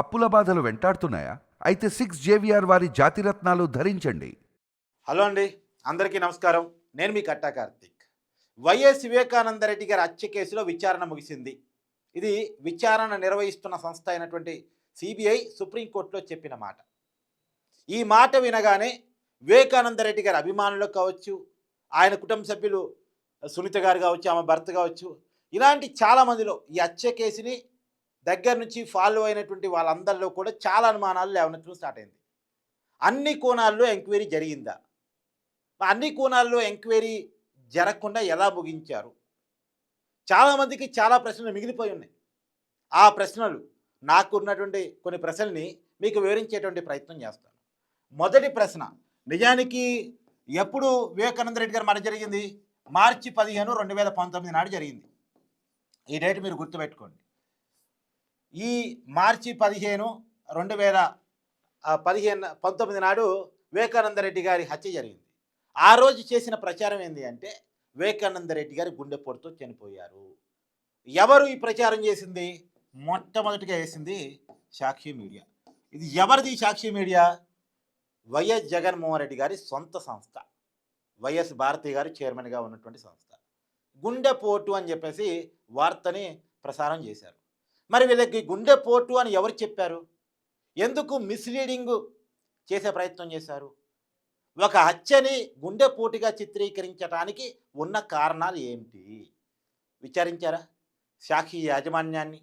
అప్పుల బాధలు వెంటాడుతున్నాయా? అయితే సిక్స్ జేవిఆర్ వారి జాతిరత్నాలు ధరించండి. హలో అండి అందరికీ నమస్కారం. నేను మీ కట్టా కార్తిక్. వైఎస్ వివేకానంద రెడ్డి గారి హత్య కేసులో విచారణ ముగిసింది. ఇది విచారణ నిర్వహిస్తున్న సంస్థ అయినటువంటి సిబిఐ సుప్రీంకోర్టులో చెప్పిన మాట. ఈ మాట వినగానే వివేకానంద రెడ్డి గారి అభిమానులు కావచ్చు ఆయన కుటుంబ సభ్యులు సునీత గారు కావచ్చు ఆమె భర్త కావచ్చు ఇలాంటి చాలామందిలో ఈ హత్య కేసుని దగ్గర నుంచి ఫాలో అయినటువంటి వాళ్ళందరిలో కూడా చాలా అనుమానాలు లేవనెత్తడం స్టార్ట్ అయింది. అన్ని కోణాల్లో ఎంక్వైరీ జరిగిందా? అన్ని కోణాల్లో ఎంక్వైరీ జరగకుండా ఎలా ముగించారు? చాలామందికి చాలా ప్రశ్నలు మిగిలిపోయి ఉన్నాయి. ఆ ప్రశ్నలు నాకు ఉన్నటువంటి కొన్ని ప్రశ్నల్ని మీకు వివరించేటువంటి ప్రయత్నం చేస్తాను. మొదటి ప్రశ్న నిజానికి ఎప్పుడు వివేకానంద రెడ్డి గారు మన జరిగింది? మార్చి పదిహేను రెండు వేల పంతొమ్మిది నాడు జరిగింది. ఈ డేట్ మీరు గుర్తుపెట్టుకోండి. ఈ మార్చి పదిహేను రెండు వేల పదిహేను పంతొమ్మిది నాడు వివేకానంద రెడ్డి గారి హత్య జరిగింది. ఆ రోజు చేసిన ప్రచారం ఏంటి అంటే వివేకానంద రెడ్డి గారి గుండెపోటుతో చనిపోయారు. ఎవరు ఈ ప్రచారం చేసింది? మొట్టమొదటిగా వేసింది సాక్షి మీడియా. ఇది ఎవరిది సాక్షి మీడియా? వైఎస్ జగన్మోహన్ రెడ్డి గారి సొంత సంస్థ. వైఎస్ భారతి గారు చైర్మన్గా ఉన్నటువంటి సంస్థ. గుండెపోటు అని చెప్పేసి వార్తని ప్రసారం చేశారు. మరి వీళ్ళకి గుండెపోటు అని ఎవరు చెప్పారు? ఎందుకు మిస్లీడింగ్ చేసే ప్రయత్నం చేశారు? ఒక హత్యని గుండెపోటుగా చిత్రీకరించడానికి ఉన్న కారణాలు ఏమిటి విచారించారా? సాక్షి యాజమాన్యాన్ని?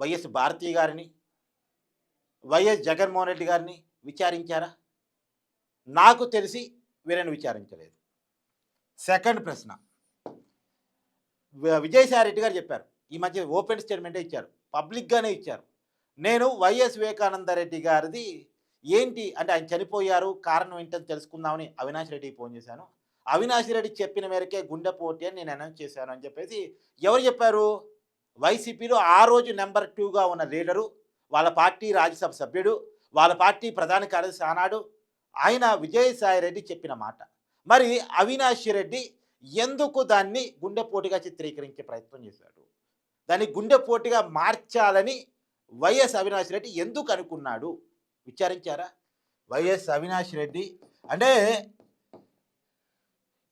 వైఎస్ భారతి గారిని? వైఎస్ జగన్మోహన్ రెడ్డి గారిని విచారించారా? నాకు తెలిసి వీరని విచారించలేదు. సెకండ్ ప్రశ్న. విజయసాయి రెడ్డి గారు చెప్పారు. ఈ మధ్య ఓపెన్ స్టేట్మెంటే ఇచ్చారు. పబ్లిక్గానే ఇచ్చారు. నేను వైఎస్ వివేకానంద రెడ్డి గారిది ఏంటి అంటే ఆయన చనిపోయారు కారణం ఏంటని తెలుసుకుందామని అవినాష్ రెడ్డికి ఫోన్ చేశాను. అవినాష్ రెడ్డి చెప్పిన మేరకే గుండెపోటీ అని నేను అనౌన్స్ చేశాను అని చెప్పేసి ఎవరు చెప్పారు? వైసీపీలో ఆ రోజు నెంబర్ టూగా ఉన్న లీడరు వాళ్ళ పార్టీ రాజ్యసభ సభ్యుడు వాళ్ళ పార్టీ ప్రధాన కార్యదర్శి ఆనాడు ఆయన విజయసాయి రెడ్డి చెప్పిన మాట. మరి అవినాష్ రెడ్డి ఎందుకు దాన్ని గుండెపోటుగా చిత్రీకరించే ప్రయత్నం చేశాడు? దాన్ని గుండెపోటుగా మార్చాలని వైఎస్ అవినాష్ రెడ్డి ఎందుకు అనుకున్నాడు? విచారించారా? వైఎస్ అవినాష్ రెడ్డి అంటే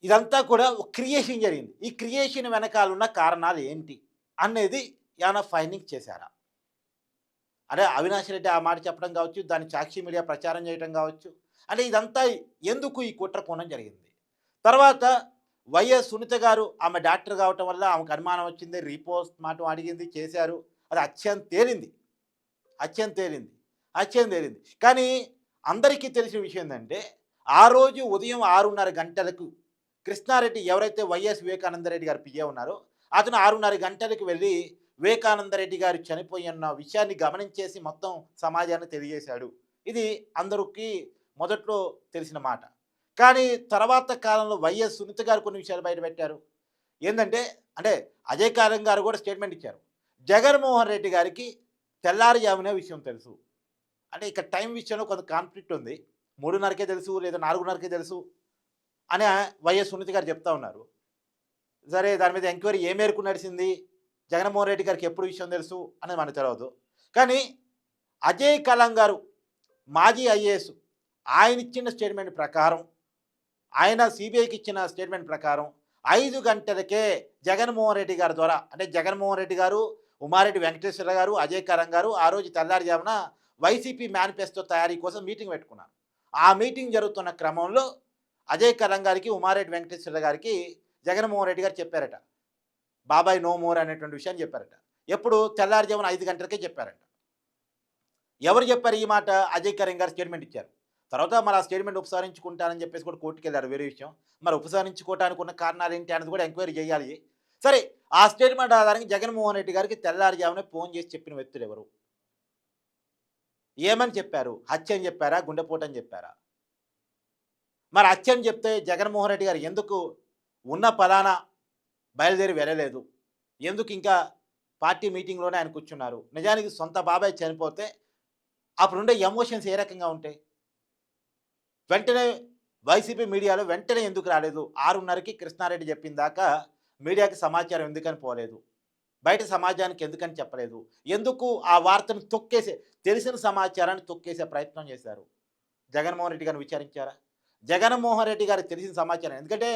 ఇదంతా కూడా ఒక క్రియేషన్ జరిగింది. ఈ క్రియేషన్ వెనకాల ఉన్న కారణాలు ఏంటి అనేది ఏమైనా ఫైండింగ్ చేశారా? అదే అవినాష్ రెడ్డి ఆ మాట చెప్పడం కావచ్చు దాన్ని సాక్షి మీడియా ప్రచారం చేయడం కావచ్చు. అంటే ఇదంతా ఎందుకు ఈ కుట్ర కోణం జరిగింది? తర్వాత వైఎస్ సునీత గారు ఆమె డాక్టర్ కావటం వల్ల ఆమెకు అనుమానం వచ్చింది రీపోస్ట్ మాట అడిగింది చేశారు. అది అత్యంత తేలింది. అత్యంత తేలింది. అత్యంత తేలింది. కానీ అందరికీ తెలిసిన విషయం ఏంటంటే ఆ రోజు ఉదయం ఆరున్నర గంటలకు కృష్ణారెడ్డి ఎవరైతే వైఎస్ వివేకానంద రెడ్డి గారు పిఏ ఉన్నారో అతను ఆరున్నర గంటలకు వెళ్ళి వివేకానంద రెడ్డి గారు చనిపోయి ఉన్న విషయాన్ని గమనించేసి మొత్తం సమాజాన్ని తెలియజేశాడు. ఇది అందరికీ మొదట్లో తెలిసిన మాట. కానీ తర్వాత కాలంలో వైఎస్ సునీత గారు కొన్ని విషయాలు బయటపెట్టారు ఏంటంటే అంటే అజయ్ కాలం గారు కూడా స్టేట్మెంట్ ఇచ్చారు. జగన్మోహన్ రెడ్డి గారికి తెల్లారుజామునే విషయం తెలుసు. అంటే ఇక్కడ టైం విషయంలో కొంత కాన్ఫ్లిక్ట్ ఉంది. మూడున్నరకే తెలుసు లేదా నాలుగున్నరకే తెలుసు అని వైఎస్ సునీత గారు చెప్తా ఉన్నారు. సరే దాని మీద ఎంక్వైరీ ఏ మేరకు నడిచింది? జగన్మోహన్ రెడ్డి గారికి ఎప్పుడు విషయం తెలుసు అనేది మనకు తెలియదు కానీ అజయ్ కలాం గారు మాజీ ఐఏఎస్ ఆయన ఇచ్చిన స్టేట్మెంట్ ప్రకారం ఆయన సిబిఐకి ఇచ్చిన స్టేట్మెంట్ ప్రకారం ఐదు గంటలకే జగన్మోహన్ రెడ్డి గారి ద్వారా అంటే జగన్మోహన్ రెడ్డి గారు ఉమారెడ్డి వెంకటేశ్వర గారు అజయ్ కరం గారు ఆ రోజు తెల్లారుజామున వైసీపీ మేనిఫెస్టో తయారీ కోసం మీటింగ్ పెట్టుకున్నారు. ఆ మీటింగ్ జరుగుతున్న క్రమంలో అజయ్ కరం గారికి ఉమారెడ్డి వెంకటేశ్వర గారికి జగన్మోహన్ రెడ్డి గారు చెప్పారట. బాబాయ్ నో మోర్ అనేటువంటి విషయాన్ని చెప్పారట. ఎప్పుడు? తెల్లారుజామున ఐదు గంటలకే చెప్పారట. ఎవరు చెప్పారు ఈ మాట? అజయ్ కరీం గారు స్టేట్మెంట్ ఇచ్చారు. తర్వాత మరి ఆ స్టేట్మెంట్ ఉపసంహరించుకుంటానని చెప్పేసి కూడా కోర్టుకు వెళ్ళారు వేరే విషయం. మరి ఉపసారించుకోవటానికి ఉన్న కారణాలు ఏంటి అనేది కూడా ఎంక్వైరీ చేయాలి. సరే ఆ స్టేట్మెంట్ ఆధారంగా జగన్మోహన్ రెడ్డి గారికి తెల్లారుజామునే ఫోన్ చేసి చెప్పిన వ్యక్తులు ఎవరు? ఏమని చెప్పారు? హత్య అని చెప్పారా? గుండెపోటు అని చెప్పారా? మరి హత్య అని చెప్తే జగన్మోహన్ రెడ్డి గారు ఎందుకు ఉన్న పలానా బయలుదేరి వెళ్ళలేదు? ఎందుకు ఇంకా పార్టీ మీటింగ్లోనే ఆయన కూర్చున్నారు? నిజానికి సొంత బాబాయ్ చనిపోతే అప్పుడుండే ఎమోషన్స్ ఏ రకంగా ఉంటాయి? వెంటనే వైసీపీ మీడియాలో వెంటనే ఎందుకు రాలేదు? ఆరున్నరకి కృష్ణారెడ్డి చెప్పిన దాకా మీడియాకి సమాచారం ఎందుకని పోలేదు? బయట సమాజానికి ఎందుకని చెప్పలేదు? ఎందుకు ఆ వార్తను తొక్కేసే తెలిసిన సమాచారాన్ని తొక్కేసే ప్రయత్నం చేశారు? జగన్మోహన్ రెడ్డి గారిని విచారించారా? జగన్మోహన్ రెడ్డి గారికి తెలిసిన సమాచారం ఎందుకంటే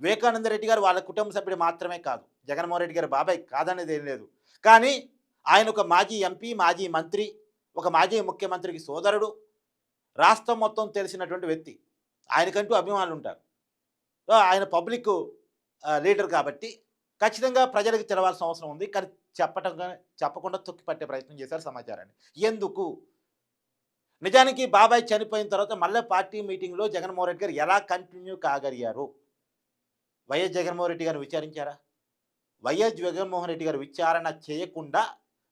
వివేకానంద రెడ్డి గారు వాళ్ళ కుటుంబ సభ్యుడు మాత్రమే కాదు. జగన్మోహన్ రెడ్డి గారు బాబాయ్ కాదనేది ఏం లేదు. కానీ ఆయన ఒక మాజీ ఎంపీ మాజీ మంత్రి ఒక మాజీ ముఖ్యమంత్రికి సోదరుడు రాష్ట్రం మొత్తం తెలిసినటువంటి వ్యక్తి. ఆయనకంటూ అభిమానులు ఉంటారు ఆయన పబ్లిక్ లీడర్ కాబట్టి ఖచ్చితంగా ప్రజలకు తెలవాల్సిన అవసరం ఉంది. కానీ చెప్పటం చెప్పకుండా తొక్కి పట్టే ప్రయత్నం చేశారు సమాచారాన్ని. ఎందుకు? నిజానికి బాబాయ్ చనిపోయిన తర్వాత మళ్ళీ పార్టీ మీటింగ్లో జగన్మోహన్ రెడ్డి గారు ఎలా కంటిన్యూ కాగలిగారు? వైఎస్ జగన్మోహన్ రెడ్డి గారు విచారించారా? వైఎస్ జగన్మోహన్ రెడ్డి గారు విచారణ చేయకుండా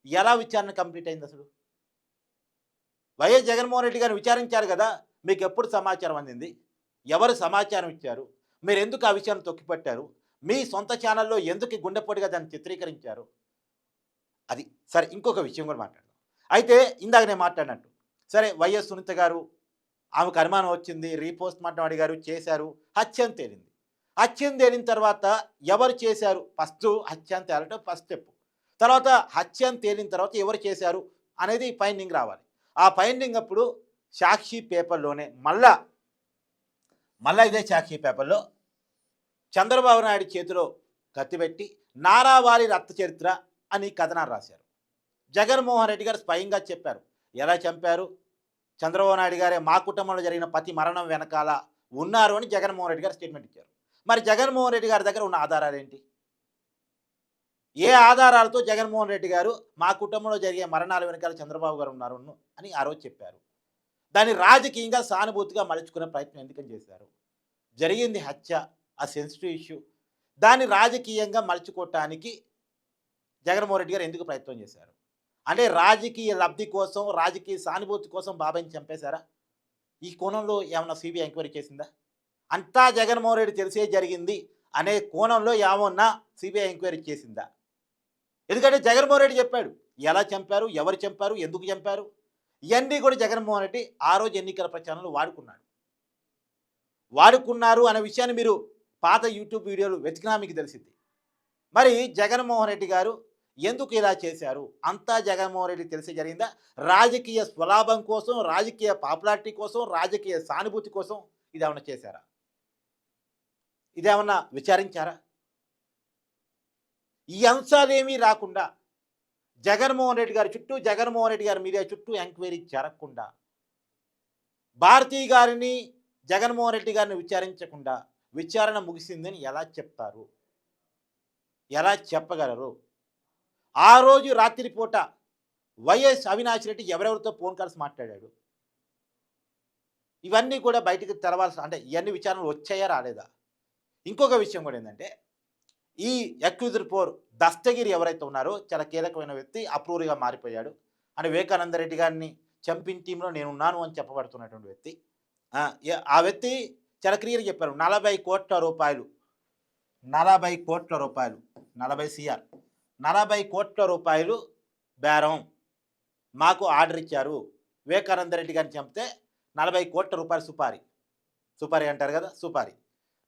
ఎలా విచారణ కంప్లీట్ అయింది అసలు? వైఎస్ జగన్మోహన్ రెడ్డి గారు విచారించారు కదా మీకు ఎప్పుడు సమాచారం అందింది? ఎవరు సమాచారం ఇచ్చారు? మీరు ఎందుకు ఆ విషయాన్ని తొక్కిపెట్టారు? మీ సొంత ఛానల్లో ఎందుకు గుండెపోటుగా దాన్ని చిత్రీకరించారు? అది సరే ఇంకొక విషయం కూడా మాట్లాడదాం. అయితే ఇందాక నేను మాట్లాడినట్టు సరే వైఎస్ సునీత గారు ఆమెకు అనుమానం వచ్చింది రీపోస్ట్ మార్టం అడిగారు చేశారు హత్యం తేలింది. హత్యం తేలిన తర్వాత ఎవరు చేశారు? ఫస్ట్ హత్యం తేలటం ఫస్ట్ స్టెప్ తర్వాత హత్యం తేలిన తర్వాత ఎవరు చేశారు అనేది ఫైండింగ్ రావాలి. ఆ ఫైండింగ్ అప్పుడు సాక్షి పేపర్లోనే మళ్ళా మళ్ళా ఇదే సాక్షి పేపర్లో చంద్రబాబు నాయుడు చేతిలో కత్తిపెట్టి నారావారి రక్త చరిత్ర అని కథనాలు రాశారు. జగన్మోహన్ రెడ్డి గారు స్వయంగా చెప్పారు. ఎలా చంపారు? చంద్రబాబు నాయుడు గారే మా కుటుంబంలో జరిగిన ప్రతి మరణం వెనకాల ఉన్నారు అని జగన్మోహన్ రెడ్డి గారు స్టేట్మెంట్ ఇచ్చారు. మరి జగన్మోహన్ రెడ్డి గారి దగ్గర ఉన్న ఆధారాలు ఏంటి? ఏ ఆధారాలతో జగన్మోహన్ రెడ్డి గారు మా కుటుంబంలో జరిగే మరణాల వెనకాల చంద్రబాబు గారు ఉన్నారు అని ఆ రోజు చెప్పారు. దాన్ని రాజకీయంగా సానుభూతిగా మలుచుకునే ప్రయత్నం ఎందుకని చేశారు? జరిగింది హత్య ఆ సెన్సిటివ్ ఇష్యూ దాన్ని రాజకీయంగా మలుచుకోవటానికి జగన్మోహన్ రెడ్డి గారు ఎందుకు ప్రయత్నం చేశారు? అంటే రాజకీయ లబ్ధి కోసం రాజకీయ సానుభూతి కోసం బాబాయ్ని చంపేశారా? ఈ కోణంలో ఏమన్నా సిబిఐ ఎంక్వైరీ చేసిందా? అంతా జగన్మోహన్ రెడ్డి తెలిసే జరిగింది అనే కోణంలో ఏమన్నా సిబిఐ ఎంక్వైరీ చేసిందా? ఎందుకంటే జగన్మోహన్ రెడ్డి చెప్పాడు ఎలా చంపారు ఎవరు చంపారు ఎందుకు చంపారు? ఇవన్నీ కూడా జగన్మోహన్ రెడ్డి ఆ రోజు ఎన్నికల ప్రచారంలో వాడుకున్నాడు. వాడుకున్నారు అనే విషయాన్ని మీరు పాత యూట్యూబ్ వీడియోలు వెతికినా మీకు తెలిసింది. మరి జగన్మోహన్ రెడ్డి గారు ఎందుకు ఇలా చేశారు? అంతా జగన్మోహన్ రెడ్డి తెలిసి జరిగిందా? రాజకీయ స్వలాభం కోసం రాజకీయ పాపులారిటీ కోసం రాజకీయ సానుభూతి కోసం ఇదేమన్నా చేశారా? ఇదేమన్నా విచారించారా? ఈ అంశాలేమీ రాకుండా జగన్మోహన్ రెడ్డి గారి చుట్టూ జగన్మోహన్ రెడ్డి గారి మీడియా చుట్టూ ఎంక్వైరీ జరగకుండా భారతీ గారిని జగన్మోహన్ రెడ్డి గారిని విచారించకుండా విచారణ ముగిసిందని ఎలా చెప్తారు? ఎలా చెప్పగలరు? ఆ రోజు రాత్రిపూట వైఎస్ అవినాష్ రెడ్డి ఎవరెవరితో ఫోన్ కాల్స్ మాట్లాడాడు? ఇవన్నీ కూడా బయటకు తెరవాల్సిన అంటే ఇవన్నీ విచారణలు వచ్చాయా రాలేదా? ఇంకొక విషయం కూడా ఏంటంటే ఈ అక్యూజర్ పోర్ దస్తగిరి ఎవరైతే ఉన్నారో చాలా కీలకమైన వ్యక్తి అప్రూవ్గా మారిపోయాడు. అంటే వివేకానంద రెడ్డి గారిని చంపిన టీంలో నేను ఉన్నాను అని చెప్పబడుతున్నటువంటి వ్యక్తి. ఆ, ఆ వ్యక్తి చాలా క్లియర్ చెప్పారు నలభై కోట్ల రూపాయలు నలభై కోట్ల రూపాయలు నలభై సిఆర్ నలభై కోట్ల రూపాయలు బేరం మాకు ఆర్డర్ ఇచ్చారు. వివేకానంద రెడ్డి గారిని చంపితే నలభై కోట్ల రూపాయలు సుపారీ సుపారీ అంటారు కదా సుపారీ.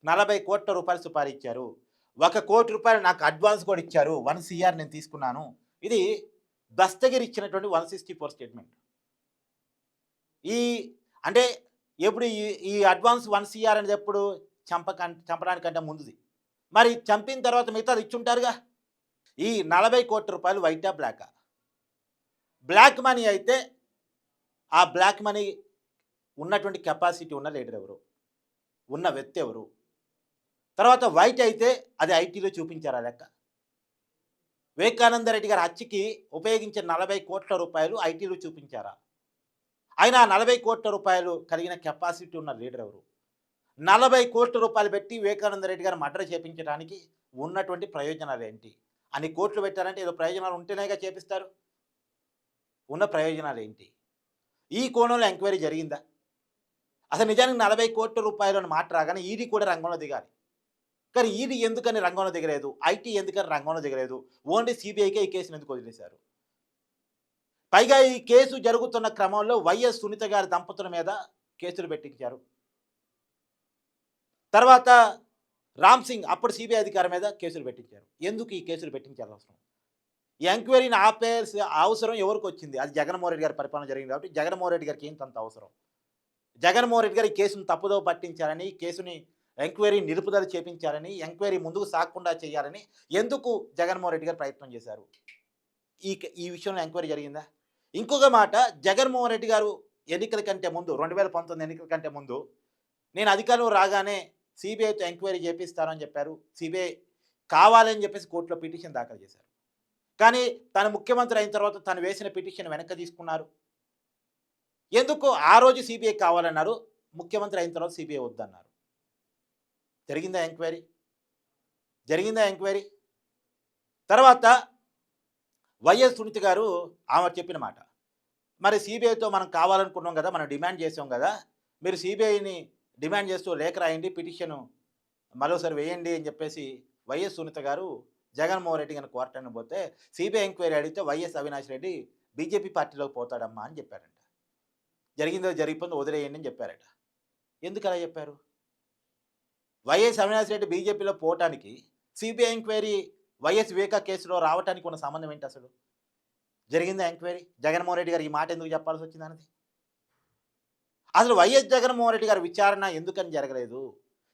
నలభై కోట్ల రూపాయలు సుపారీ ఇచ్చారు. ఒక కోటి రూపాయలు నాకు అడ్వాన్స్ కూడా ఇచ్చారు. వన్ సిఆర్ నేను తీసుకున్నాను. ఇది దస్తగిరి ఇచ్చినటువంటి వన్ సిక్స్టీ ఫోర్ స్టేట్మెంట్. ఈ అంటే ఎప్పుడు ఈ ఈ అడ్వాన్స్ వన్ సిఆర్ అనేది ఎప్పుడు చంపక చంపడానికంటే ముందుది. మరి చంపిన తర్వాత మిగతాది ఇచ్చుంటారుగా? ఈ నలభై కోట్ల రూపాయలు వైటా బ్లాకా? బ్లాక్ మనీ అయితే ఆ బ్లాక్ మనీ ఉన్నటువంటి కెపాసిటీ ఉన్న లీడర్ ఎవరు? ఉన్న వ్యక్తి ఎవరు? తర్వాత వైట్ అయితే అది ఐటీలో చూపించారా లెక్క. వివేకానంద రెడ్డి గారి హత్యకి ఉపయోగించిన నలభై కోట్ల రూపాయలు ఐటీలో చూపించారా? ఆయన నలభై కోట్ల రూపాయలు కలిగిన కెపాసిటీ ఉన్న లీడర్ ఎవరు? నలభై కోట్ల రూపాయలు పెట్టి వివేకానంద రెడ్డి గారు మర్డర్ చేపించడానికి ఉన్నటువంటి ప్రయోజనాలు ఏంటి? అన్ని కోట్లు పెట్టారంటే ఏదో ప్రయోజనాలు ఉంటేనేగా చేపిస్తారు. ఉన్న ప్రయోజనాలు ఏంటి? ఈ కోణంలో ఎంక్వైరీ జరిగిందా? అసలు నిజానికి నలభై కోట్ల రూపాయలు అని మాట రాగానే ఈడీ కూడా రంగంలో దిగాలి. కానీ ఈడీ ఎందుకని రంగంలో దిగలేదు? ఐటీ ఎందుకని రంగంలో దిగలేదు? ఓన్లీ సిబిఐకే ఈ కేసును ఎందుకు వదిలేశారు? పైగా ఈ కేసు జరుగుతున్న క్రమంలో వైఎస్ సునీత గారి దంపతుల మీద కేసులు పెట్టించారు. తర్వాత రామ్ సింగ్ అప్పుడు సిబిఐ అధికారి మీద కేసులు పెట్టించారు. ఎందుకు ఈ కేసులు పెట్టించారు అవసరం? ఈ ఎంక్వైరీని ఆపేసి అవసరం ఎవరికి వచ్చింది? అది జగన్మోహన్ రెడ్డి గారి పరిపాలన జరిగింది కాబట్టి జగన్మోహన్ రెడ్డి గారికి ఏంటంత అవసరం? జగన్మోహన్ రెడ్డి గారు ఈ కేసును తప్పుదో పట్టించారని కేసుని ఎంక్వైరీ నిలుపుదల చేపించాలని ఎంక్వైరీ ముందుకు సాగకుండా చేయాలని ఎందుకు జగన్మోహన్ రెడ్డి గారు ప్రయత్నం చేశారు? ఈ ఈ విషయంలో ఎంక్వైరీ జరిగిందా? ఇంకొక మాట జగన్మోహన్ రెడ్డి గారు ఎన్నికల కంటే ముందు రెండు వేల పంతొమ్మిది ఎన్నికల కంటే ముందు నేను అధికారంలో రాగానే సిబిఐతో ఎంక్వైరీ చేపిస్తానని చెప్పారు. సిబిఐ కావాలని చెప్పేసి కోర్టులో పిటిషన్ దాఖలు చేశారు. కానీ తను ముఖ్యమంత్రి అయిన తర్వాత తను వేసిన పిటిషన్ వెనక్కి తీసుకున్నారు. ఎందుకు? ఆ రోజు సిబిఐ కావాలన్నారు. ముఖ్యమంత్రి అయిన తర్వాత సిబిఐ వద్దన్నారు. జరిగిందా ఎంక్వైరీ? జరిగిందా ఎంక్వైరీ? తర్వాత వైఎస్ సునీత గారు ఆమె చెప్పిన మాట. మరి సిబిఐతో మనం కావాలనుకున్నాం కదా మనం డిమాండ్ చేసాం కదా మీరు సిబిఐని డిమాండ్ చేస్తూ లేఖ రాయండి పిటిషన్ మరోసారి వేయండి అని చెప్పేసి వైఎస్ సునీత గారు జగన్మోహన్ రెడ్డి గారిని కోరటానికి పోతే సిబిఐ ఎంక్వైరీ అడిగితే వైఎస్ అవినాష్ రెడ్డి బీజేపీ పార్టీలోకి పోతాడమ్మా అని చెప్పారంట. జరిగిందో జరిగిపోయిందో వదిలేయండి అని చెప్పారట. ఎందుకు అలా చెప్పారు? వైఎస్ అవినాష్ రెడ్డి బీజేపీలో పోవటానికి సిబిఐ ఎంక్వైరీ వైఎస్ వివేక కేసులో రావటానికి ఉన్న సంబంధం ఏంటి అసలు? జరిగిందా ఎంక్వైరీ? జగన్మోహన్ రెడ్డి గారు ఈ మాట ఎందుకు చెప్పాల్సి వచ్చింది అన్నది అసలు వైఎస్ జగన్మోహన్ రెడ్డి గారి విచారణ ఎందుకని జరగలేదు?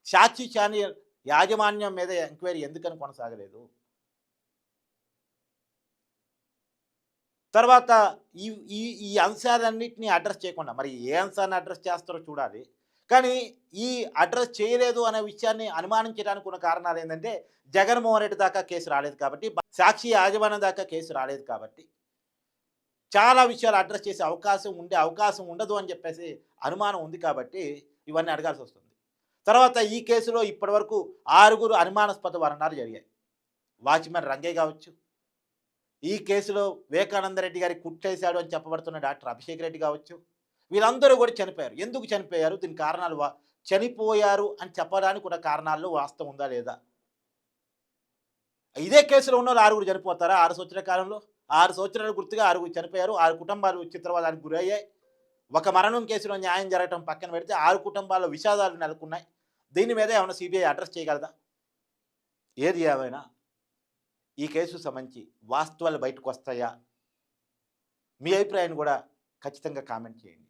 సాక్షి ఛానల్ యాజమాన్యం మీద ఎంక్వైరీ ఎందుకని కొనసాగలేదు? తర్వాత ఈ ఈ ఈ అంశాలన్నింటినీ అడ్రస్ చేయకుండా మరి ఏ అంశాన్ని అడ్రస్ చేస్తారో చూడాలి. కానీ ఈ అడ్రస్ చేయలేదు అనే విషయాన్ని అనుమానించడానికి ఉన్న కారణాలు ఏంటంటే జగన్మోహన్ రెడ్డి దాకా కేసు రాలేదు కాబట్టి సాక్షి యాజమాన్యం దాకా కేసు రాలేదు కాబట్టి చాలా విషయాలు అడ్రస్ చేసే అవకాశం ఉండే అవకాశం ఉండదు అని చెప్పేసి అనుమానం ఉంది కాబట్టి ఇవన్నీ అడగాల్సి వస్తుంది. తర్వాత ఈ కేసులో ఇప్పటివరకు ఆరుగురు అనుమానాస్పద మరణాలు జరిగాయి. వాచ్మెన్ రంగయ్య కావచ్చు ఈ కేసులో వివేకానంద రెడ్డి గారి కుట్టేశాడు అని చెప్పబడుతున్న డాక్టర్ అభిషేక్ రెడ్డి కావచ్చు వీళ్ళందరూ కూడా చనిపోయారు. ఎందుకు చనిపోయారు? దీని కారణాలు చనిపోయారు అని చెప్పడానికి కూడా కారణాల్లో వాస్తవం ఉందా లేదా? ఇదే కేసులో ఉన్న వాళ్ళు ఆరుగురు చనిపోతారా? ఆరు సంవత్సరాల కాలంలో? ఆరు సంవత్సరాలు గుర్తుగా ఆరుగురు చనిపోయారు. ఆరు కుటుంబాలు చిత్రవాదానికి గురయ్యాయి ఒక మరణం కేసులో న్యాయం జరగటం పక్కన పెడితే ఆరు కుటుంబాల్లో విషాదాలు నెలకొన్నాయి. దీని మీద ఏమైనా సిబిఐ అడ్రస్ చేయగలదా? ఏది ఏమైనా? ఈ కేసు సంబంధించి వాస్తవాలు బయటకు వస్తాయా? మీ అభిప్రాయాన్ని కూడా ఖచ్చితంగా కామెంట్ చేయండి.